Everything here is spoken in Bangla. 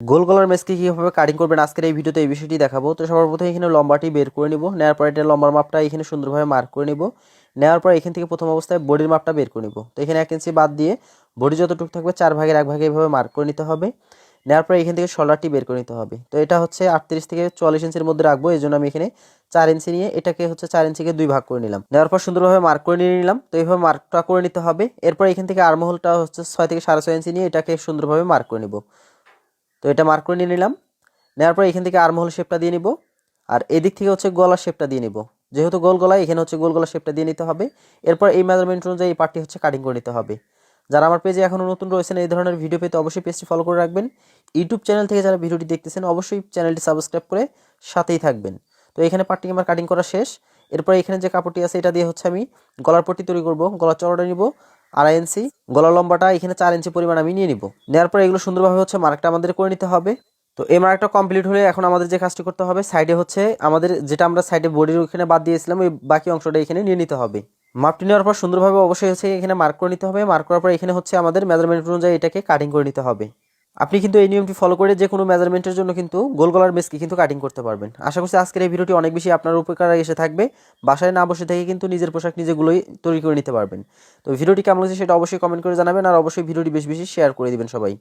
গোল গলার মেসকে কীভাবে কাটিং করবেন আজকের এই ভিডিওতে এই বিষয়টি দেখাবো। তো সবার প্রথমে এখানে লম্বাটি বের করে নিব। নেওয়ার পর এটা লম্বার মাপটা এখানে সুন্দরভাবে মার্ক করে নিব। নেওয়ার পর এখান থেকে প্রথম অবস্থায় বডির মাপটা বের করে নিব। তো এখানে এক ইঞ্চি বাদ দিয়ে বডি যতটুকু থাকবে চার ভাগের এক ভাগে এইভাবে মার্ক করে নিতে হবে। নেওয়ার পর এখান থেকে শোল্ডারটি বের করে নিতে হবে। তো এটা হচ্ছে আটত্রিশ থেকে চুয়াল্লিশ ইঞ্চির মধ্যে রাখব। এই জন্য আমি এখানে চার ইঞ্চি নিয়ে এটাকে হচ্ছে চার ইঞ্চিকে দুই ভাগ করে নিলাম। নেওয়ার পর সুন্দরভাবে মার্ক করে নিয়ে নিলাম। তো এইভাবে মার্কটা করে নিতে হবে। এরপর এখান থেকে আর্মহোলটা হচ্ছে ছয় থেকে সাড়ে ছয় ইঞ্চি নিয়ে এটাকে সুন্দরভাবে মার্ক করে নিব। তো এটা মার্ক করে নিয়ে নিলাম। নেওয়ার পর এখান থেকে আর্মহোল শেপটা দিয়ে নিব। আর এদিক থেকে হচ্ছে গলার শেপটা দিয়ে নিব। যেহেতু গোল গলা এখানে হচ্ছে গোল গলার শেপটা দিয়ে নিতে হবে। এরপর এই মেজারমেন্ট অনুযায়ী এই পার্টটি হচ্ছে কাটিং করে নিতে হবে। যারা আমার পেজে এখনও নতুন রয়েছেন, এই ধরনের ভিডিও পেতে অবশ্যই পেজটি ফলো করে রাখবেন। ইউটিউব চ্যানেল থেকে যারা ভিডিওটি দেখতেছেন, অবশ্যই চ্যানেলটি সাবস্ক্রাইব করে সাথেই থাকবেন। তো এখানে পার্টটি আমার কাটিং করা শেষ। এরপর এখানে যে কাপড়টি আছে, এটা দিয়ে হচ্ছে আমি গলার পট্টি তৈরি করব, গলার চড়াটা নিব। আড়াই ইঞ্চি। গলা লম্বাটা এখানে চার ইঞ্চি পরিমাণ আমি নিয়ে নিব। নেওয়ার পর এগুলো সুন্দরভাবে হচ্ছে মার্কটা আমাদের করে নিতে হবে। তো এই মার্কটা কমপ্লিট হলে এখন আমাদের যে কাজটি করতে হবে, সাইডে হচ্ছে আমাদের যেটা আমরা সাইডে বডির ওখানে বাদ দিয়েছিলাম, ওই বাকি অংশটা এখানে নিয়ে নিতে হবে। মাপটি নেওয়ার পর সুন্দরভাবে অবশ্যই হচ্ছে এখানে মার্ক করে নিতে হবে। মার্ক করার পর এখানে হচ্ছে আমাদের মেজারমেন্ট অনুযায়ী এটাকে কাটিং করে নিতে হবে। আপনি কিন্তু এই নিয়মটি ফলো করে যে কোনো মেজারমেন্টের জন্য কিন্তু গোল গলার মেসকে কিন্তু কাটিং করতে পারবেন। আশা করছি আজকের এই ভিডিওটি অনেক বেশি আপনার উপকার এসে থাকবে। বাসায় না বসে থেকে কিন্তু নিজের পোশাক নিজেগুলোই তৈরি করে নিতে পারবেন। তো ভিডিওটি কেমন হয়েছে সেটা অবশ্যই কমেন্ট করে জানাবেন আর অবশ্যই ভিডিওটি বেশ বেশি শেয়ার করে দিবেন সবাই।